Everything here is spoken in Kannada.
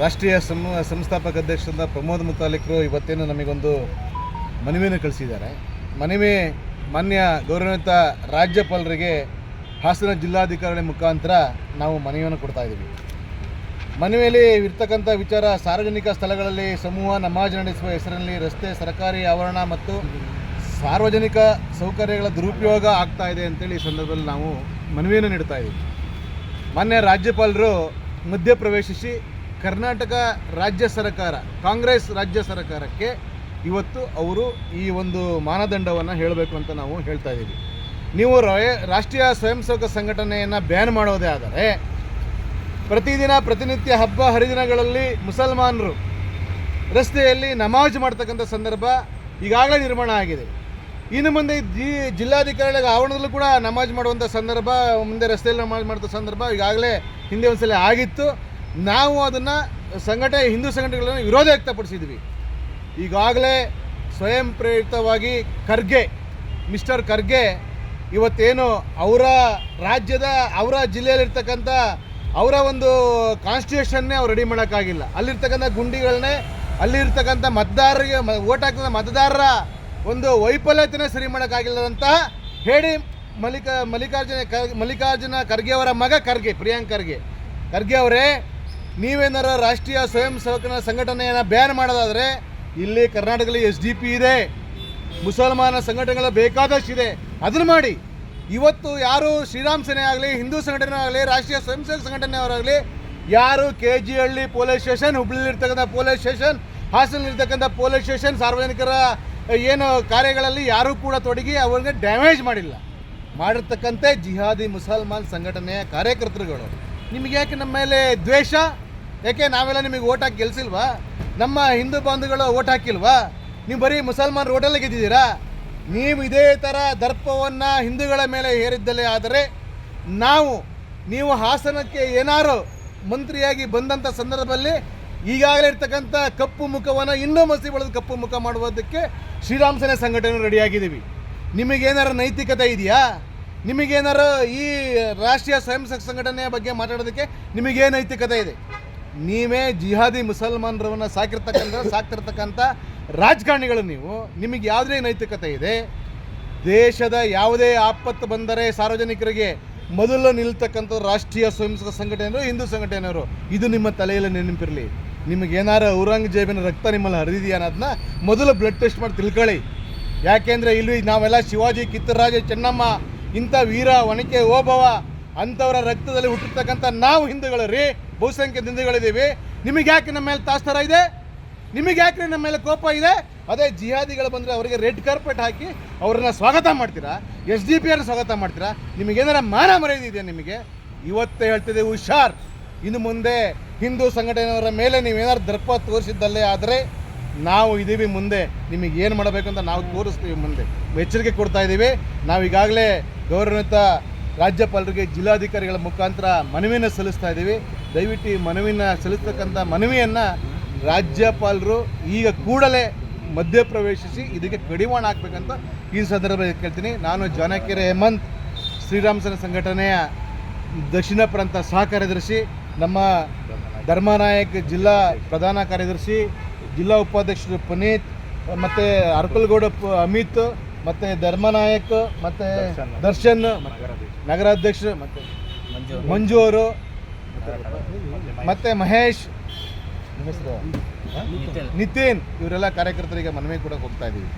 ರಾಷ್ಟ್ರೀಯ ಸಂ, ಸಂಸ್ಥಾಪಕ ಅಧ್ಯಕ್ಷರಾದ ಪ್ರಮೋದ್ ಮುತಾಲಿಕರು ಇವತ್ತೇನು ನಮಗೊಂದು ಮನವಿಯನ್ನು ಕಳಿಸಿದ್ದಾರೆ. ಮನವಿ ಮಾನ್ಯ ಗೌರವಾನ್ವಿತ ರಾಜ್ಯಪಾಲರಿಗೆ, ಹಾಸನ ಜಿಲ್ಲಾಧಿಕಾರಿ ಮುಖಾಂತರ ನಾವು ಮನವಿಯನ್ನು ಕೊಡ್ತಾ ಇದ್ದೀವಿ. ಮನವಿಯಲ್ಲಿ ಇರ್ತಕ್ಕಂಥ ವಿಚಾರ ಸಾರ್ವಜನಿಕ ಸ್ಥಳಗಳಲ್ಲಿ, ಸಮೂಹ ನಮಾಜ್ ನಡೆಸುವ ಹೆಸರಿನಲ್ಲಿ, ರಸ್ತೆ, ಸರ್ಕಾರಿ ಆವರಣ ಮತ್ತು ಸಾರ್ವಜನಿಕ ಸೌಕರ್ಯಗಳ ದುರುಪಯೋಗ ಆಗ್ತಾ ಇದೆ ಅಂತೇಳಿ ಈ ಸಂದರ್ಭದಲ್ಲಿ ನಾವು ಮನವಿಯನ್ನು ನೀಡ್ತಾ ಇದ್ದೀವಿ. ಮಾನ್ಯ ರಾಜ್ಯಪಾಲರು ಮಧ್ಯಪ್ರವೇಶಿಸಿ ಕರ್ನಾಟಕ ರಾಜ್ಯ ಸರ್ಕಾರ, ಕಾಂಗ್ರೆಸ್ ರಾಜ್ಯ ಸರ್ಕಾರಕ್ಕೆ ಇವತ್ತು ಅವರು ಈ ಒಂದು ಮಾನದಂಡವನ್ನು ಹೇಳಬೇಕು ಅಂತ ನಾವು ಹೇಳ್ತಾ ಇದ್ದೀವಿ ನೀವು ರಾಷ್ಟ್ರೀಯ ಸ್ವಯಂ ಸೇವಕ ಸಂಘಟನೆಯನ್ನು ಬ್ಯಾನ್ ಮಾಡೋದೇ ಆದರೆ, ಪ್ರತಿದಿನ ಪ್ರತಿನಿತ್ಯ ಹಬ್ಬ ಹರಿದಿನಗಳಲ್ಲಿ ಮುಸಲ್ಮಾನರು ರಸ್ತೆಯಲ್ಲಿ ನಮಾಜ್ ಮಾಡ್ತಕ್ಕಂಥ ಸಂದರ್ಭ ಈಗಾಗಲೇ ನಿರ್ಮಾಣ ಆಗಿದೆ. ಇನ್ನು ಮುಂದೆ ಜಿ, ಜಿಲ್ಲಾಧಿಕಾರಿಗಳ ಆವರಣದಲ್ಲೂ ಕೂಡ ನಮಾಜ್ ಮಾಡುವಂಥ ಸಂದರ್ಭ, ಮುಂದೆ ರಸ್ತೆಯಲ್ಲಿ ನಮಾಜ್ ಮಾಡುವಂಥ ಸಂದರ್ಭ ಈಗಾಗಲೇ ಹಿಂದೆ ಒಂದ್ಸಲ ಆಗಿತ್ತು. ನಾವು ಅದನ್ನು ಸಂಘಟನೆ, ಹಿಂದೂ ಸಂಘಟನೆಗಳನ್ನು ವಿರೋಧ ವ್ಯಕ್ತಪಡಿಸಿದ್ವಿ. ಈಗಾಗಲೇ ಸ್ವಯಂ ಪ್ರೇರಿತವಾಗಿ ಖರ್ಗೆ, ಮಿಸ್ಟರ್ ಖರ್ಗೆ ಇವತ್ತೇನು ಅವರ ರಾಜ್ಯದ, ಅವರ ಜಿಲ್ಲೆಯಲ್ಲಿರ್ತಕ್ಕಂಥ ಅವರ ಒಂದು ಕಾನ್ಸ್ಟಿಟ್ಯೂಷನ್ನೇ ಅವ್ರು ರೆಡಿ ಮಾಡೋಕ್ಕಾಗಿಲ್ಲ. ಅಲ್ಲಿರ್ತಕ್ಕಂಥ ಗುಂಡಿಗಳನ್ನೇ, ಅಲ್ಲಿರ್ತಕ್ಕಂಥ ಮತದಾರರಿಗೆ ಓಟ್ ಹಾಕಿದ ಮತದಾರರ ಒಂದು ವೈಫಲ್ಯತೆನೇ ಸರಿ ಮಾಡೋಕ್ಕಾಗಿಲ್ಲದಂತ ಹೇಳಿ ಮಲ್ಲಿಕ, ಮಲ್ಲಿಕಾರ್ಜುನ ಮಲ್ಲಿಕಾರ್ಜುನ ಖರ್ಗೆ ಅವರ ಮಗ ಖರ್ಗೆ, ಪ್ರಿಯಾಂಕ್ ಖರ್ಗೆ. ಖರ್ಗೆ ಅವರೇ ನೀವೇನಾರ ರಾಷ್ಟ್ರೀಯ ಸ್ವಯಂ ಸೇವಕನ ಸಂಘಟನೆಯನ್ನು ಬ್ಯಾನ್ ಮಾಡೋದಾದರೆ ಇಲ್ಲಿ ಕರ್ನಾಟಕದಲ್ಲಿ ಎಸ್ ಡಿ ಪಿ ಇದೆ. ಮುಸಲ್ಮಾನ ಸಂಘಟನೆಗಳು ಬೇಕಾದಷ್ಟಿದೆ. ಅದನ್ನು ಮಾಡಿ. ಇವತ್ತು ಯಾರು ಶ್ರೀರಾಮ್ ಸೇನೆ ಆಗಲಿ, ಹಿಂದೂ ಸಂಘಟನೆ ಆಗಲಿ, ರಾಷ್ಟ್ರೀಯ ಸ್ವಯಂ ಸೇವಕ ಸಂಘಟನೆಯವರಾಗಲಿ, ಯಾರು K G Halli police station ಹುಬ್ಳಿಲಿರ್ತಕ್ಕಂಥ police station ಹಾಸನಲ್ಲಿರ್ತಕ್ಕಂಥ ಪೊಲೀಸ್ ಸ್ಟೇಷನ್, ಸಾರ್ವಜನಿಕರ ಏನು ಕಾರ್ಯಗಳಲ್ಲಿ ಯಾರೂ ಕೂಡ ತೊಡಗಿ ಅವರಿಗೆ ಡ್ಯಾಮೇಜ್ ಮಾಡಿಲ್ಲ. ಮಾಡಿರ್ತಕ್ಕಂಥ ಜಿಹಾದಿ ಮುಸಲ್ಮಾನ್ ಸಂಘಟನೆಯ ಕಾರ್ಯಕರ್ತರುಗಳು. ನಿಮಗೆ ಯಾಕೆ ನಮ್ಮ ಮೇಲೆ ದ್ವೇಷ? ಯಾಕೆ ನಾವೆಲ್ಲ ನಿಮಗೆ ಓಟ್ ಹಾಕಿ ಗೆಲ್ಸಿಲ್ವಾ? ನಮ್ಮ ಹಿಂದೂ ಬಾಂಧುಗಳು ಓಟ್ ಹಾಕಿಲ್ವಾ? ನೀವು ಬರೀ ಮುಸಲ್ಮಾನ್ ರೋಟಲ್ಲಿ ಗೆದ್ದಿದ್ದೀರಾ? ನೀವು ಇದೇ ಥರ ದರ್ಪವನ್ನು ಹಿಂದೂಗಳ ಮೇಲೆ ಹೇರಿದ್ದಲೇ ಆದರೆ ನಾವು, ನೀವು ಹಾಸನಕ್ಕೆ ಏನಾರೋ ಮಂತ್ರಿಯಾಗಿ ಬಂದಂಥ ಸಂದರ್ಭದಲ್ಲಿ ಈಗಾಗಲೇ ಇರ್ತಕ್ಕಂಥ ಕಪ್ಪು ಮುಖವನ್ನು ಇನ್ನೂ ಮಸಿ ಬಳಿದು ಕಪ್ಪು ಮುಖ ಮಾಡುವುದಕ್ಕೆ ಶ್ರೀರಾಮ್ ಸೇನೆ ಸಂಘಟನೆ ರೆಡಿಯಾಗಿದ್ದೀವಿ. ನಿಮಗೇನಾರು ನೈತಿಕತೆ ಇದೆಯಾ? ನಿಮಗೇನಾರು ಈ ರಾಷ್ಟ್ರೀಯ ಸ್ವಯಂ ಸಂಘಟನೆಯ ಬಗ್ಗೆ ಮಾತಾಡೋದಕ್ಕೆ ನಿಮಗೇನು ನೈತಿಕತೆ ಇದೆ? ನೀವೇ ಜಿಹಾದಿ ಮುಸಲ್ಮಾನರನ್ನು ಸಾಕಿರ್ತಕ್ಕಂಥ, ಸಾಕ್ತಿರ್ತಕ್ಕಂಥ ರಾಜಕಾರಣಿಗಳು ನೀವು. ನಿಮಗೆ ಯಾವುದೇ ನೈತಿಕತೆ ಇದೆ. ದೇಶದ ಯಾವುದೇ ಆಪತ್ತು ಬಂದರೆ ಸಾರ್ವಜನಿಕರಿಗೆ ಮೊದಲು ನಿಲ್ತಕ್ಕಂಥ ರಾಷ್ಟ್ರೀಯ ಸ್ವಯಂಸಕ ಸಂಘಟನೆಯವರು, ಹಿಂದೂ ಸಂಘಟನೆಯವರು. ಇದು ನಿಮ್ಮ ತಲೆಯಲ್ಲಿ ನೆನಪಿರಲಿ. ನಿಮಗೇನಾರು ಔರಂಗಜೇಬಿನ ರಕ್ತ ನಿಮ್ಮಲ್ಲಿ ಹರಿದಿದೆಯಾ ಅನ್ನೋದನ್ನ ಮೊದಲು ಬ್ಲಡ್ ಟೆಸ್ಟ್ ಮಾಡಿ ತಿಳ್ಕೊಳ್ಳಿ. ಯಾಕೆಂದರೆ ಇಲ್ಲಿ ನಾವೆಲ್ಲ ಶಿವಾಜಿ, ಕಿತ್ತರಾಜ, ಚೆನ್ನಮ್ಮ, ಇಂಥ ವೀರ ಒಣಕೆ ಓಬವ ಅಂಥವರ ರಕ್ತದಲ್ಲಿ ಹುಟ್ಟಿರ್ತಕ್ಕಂಥ ನಾವು ಹಿಂದೂಗಳು ರೀ ಬಹುಸಂಖ್ಯಾತ ಹಿಂದೂಗಳಿದ್ದೀವಿ ನಿಮಗೆ ಯಾಕೆ ನಮ್ಮ ಮೇಲೆ ತಾಸ್ತರ ಇದೆ? ನಿಮಗೆ ಯಾಕೆ ನಮ್ಮ ಮೇಲೆ ಕೋಪ ಇದೆ? ಅದೇ ಜಿಹಾದಿಗಳು ಬಂದರೆ ಅವರಿಗೆ ರೆಡ್ ಕಾರ್ಪೆಟ್ ಹಾಕಿ ಅವರನ್ನು ಸ್ವಾಗತ ಮಾಡ್ತೀರಾ? ಎಸ್ ಡಿ ಪಿ ಸ್ವಾಗತ ಮಾಡ್ತೀರಾ? ನಿಮಗೇನಾರ ಮಾನ ಮರ್ಯಾದೆ ನಿಮಗೆ? ಇವತ್ತೇ ಹೇಳ್ತಿದೆ ಹುಷಾರ್. ಇನ್ನು ಮುಂದೆ ಹಿಂದೂ ಸಂಘಟನೆಯವರ ಮೇಲೆ ನೀವೇನಾದ್ರು ದರ್ಪ ತೋರಿಸಿದ್ದಲ್ಲೇ ಆದರೆ ನಾವು ಇದ್ದೀವಿ ಮುಂದೆ. ನಿಮಗೆ ಏನು ಮಾಡಬೇಕು ಅಂತ ನಾವು ತೋರಿಸ್ತೀವಿ ಮುಂದೆ. ಎಚ್ಚರಿಕೆ ಕೊಡ್ತಾ ಇದ್ದೀವಿ ನಾವು ಈಗಾಗಲೇ ಗೌರವಾನ್ವಿತ ರಾಜ್ಯಪಾಲರಿಗೆ ಜಿಲ್ಲಾಧಿಕಾರಿಗಳ ಮುಖಾಂತರ ಮನವಿಯನ್ನು ಸಲ್ಲಿಸ್ತಾ ಇದ್ದೀವಿ. ದಯವಿಟ್ಟು ಈ ಮನವಿನ ಸಲ್ಲಿಸ್ತಕ್ಕಂಥ ಮನವಿಯನ್ನು ರಾಜ್ಯಪಾಲರು ಈಗ ಕೂಡಲೇ ಮಧ್ಯಪ್ರವೇಶಿಸಿ ಇದಕ್ಕೆ ಕಡಿವಾಣ ಹಾಕ್ಬೇಕಂತ ಈ ಸಂದರ್ಭದಲ್ಲಿ ಕೇಳ್ತೀನಿ. ನಾನು ಜಾನಕಿರೆ ಹೇಮಂತ್ ಶ್ರೀರಾಮಸನ ಸೇನೆ ಸಂಘಟನೆಯ ದಕ್ಷಿಣ ಪ್ರಾಂತ ಸಹ ಕಾರ್ಯದರ್ಶಿ ನಮ್ಮ ಧರ್ಮನಾಯಕ್ ಜಿಲ್ಲಾ ಪ್ರಧಾನ ಕಾರ್ಯದರ್ಶಿ ಜಿಲ್ಲಾ ಉಪಾಧ್ಯಕ್ಷರು ಪುನೀತ್ ಮತ್ತು ಅರ್ಕಲ್ಗೌಡ ಅಮಿತ್ ಮತ್ತು ಧರ್ಮನಾಯಕ್ ಮತ್ತು ದರ್ಶನ್ ನಗರಾಧ್ಯಕ್ಷರು ಮತ್ತು ಮಂಜು ಅವರು ಮತ್ತೆ ಮಹೇಶ್ ನಿತಿನ್ ಇವರೆಲ್ಲ ಕಾರ್ಯಕರ್ತರಿಗೆ ಮನವಿ ಕೂಡ ಹೋಗ್ತಾ ಇದೀವಿ.